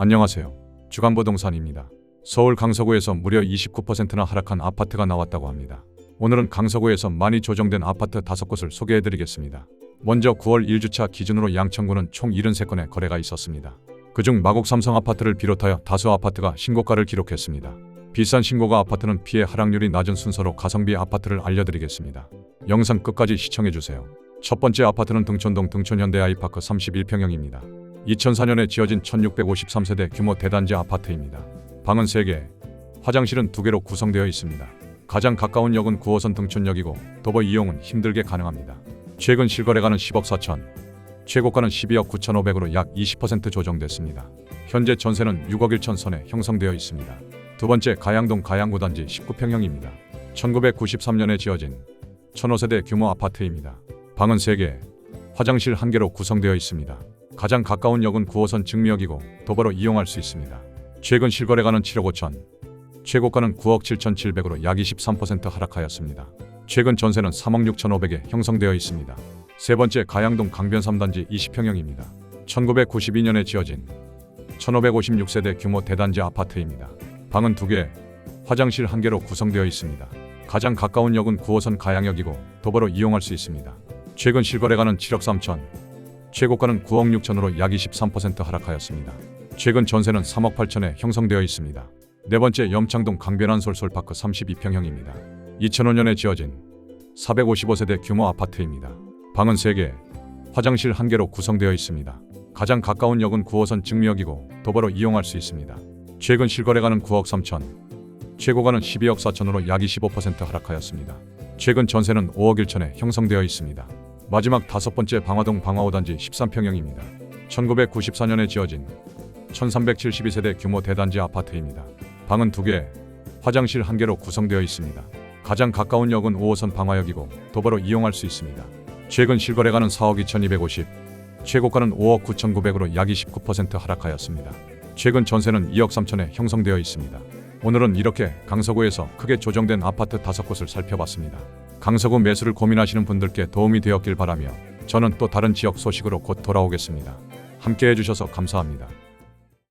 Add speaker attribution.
Speaker 1: 안녕하세요. 주간부동산입니다. 서울 강서구에서 무려 29%나 하락한 아파트가 나왔다고 합니다. 오늘은 강서구에서 많이 조정된 아파트 5곳을 소개해드리겠습니다. 먼저 9월 1주차 기준으로 양천구는 총 73건의 거래가 있었습니다. 그중 마곡 삼성 아파트를 비롯하여 다수 아파트가 신고가를 기록했습니다. 비싼 신고가 아파트는 피해 하락률이 낮은 순서로 가성비 아파트를 알려드리겠습니다. 영상 끝까지 시청해주세요. 첫 번째 아파트는 등촌동 등촌현대 아이파크 31평형입니다. 2004년에 지어진 1653세대 규모 대단지 아파트입니다. 방은 3개, 화장실은 2개로 구성되어 있습니다. 가장 가까운 역은 9호선 등촌역이고 도보 이용은 힘들게 가능합니다. 최근 실거래가는 10억 4천, 최고가는 12억 9천5백으로 약 20% 조정됐습니다. 현재 전세는 6억 1천 선에 형성되어 있습니다. 두 번째 가양동 가양구단지 19평형입니다. 1993년에 지어진 1005세대 규모 아파트입니다. 방은 3개, 화장실 1개로 구성되어 있습니다. 가장 가까운 역은 9호선 증미역이고 도보로 이용할 수 있습니다. 최근 실거래가는 7억 5천, 최고가는 9억 7천 7백으로 약 23% 하락하였습니다. 최근 전세는 3억 6천 5백에 형성되어 있습니다. 세 번째 가양동 강변 3단지 20평형입니다. 1992년에 지어진 1556세대 규모 대단지 아파트입니다. 방은 2개, 화장실 1개로 구성되어 있습니다. 가장 가까운 역은 9호선 가양역이고 도보로 이용할 수 있습니다. 최근 실거래가는 7억 3천, 최고가는 9억 6천으로 약 23% 하락하였습니다. 최근 전세는 3억 8천에 형성되어 있습니다. 네 번째 염창동 강변한 솔솔파크 32평형입니다. 2005년에 지어진 455세대 규모 아파트입니다. 방은 3개, 화장실 1개로 구성되어 있습니다. 가장 가까운 역은 9호선 증미역이고 도보로 이용할 수 있습니다. 최근 실거래가는 9억 3천, 최고가는 12억 4천으로 약 25% 하락하였습니다. 최근 전세는 5억 1천에 형성되어 있습니다. 마지막 다섯 번째 방화동 방화호단지 13평형입니다. 1994년에 지어진 1372세대 규모 대단지 아파트입니다. 방은 2개, 화장실 1개로 구성되어 있습니다. 가장 가까운 역은 5호선 방화역이고 도보로 이용할 수 있습니다. 최근 실거래가는 4억 2250, 최고가는 5억 9900으로 약 29% 하락하였습니다. 최근 전세는 2억 3천에 형성되어 있습니다. 오늘은 이렇게 강서구에서 크게 조정된 아파트 5곳을 살펴봤습니다. 강서구 매수를 고민하시는 분들께 도움이 되었길 바라며 저는 또 다른 지역 소식으로 곧 돌아오겠습니다. 함께 해 주셔서 감사합니다.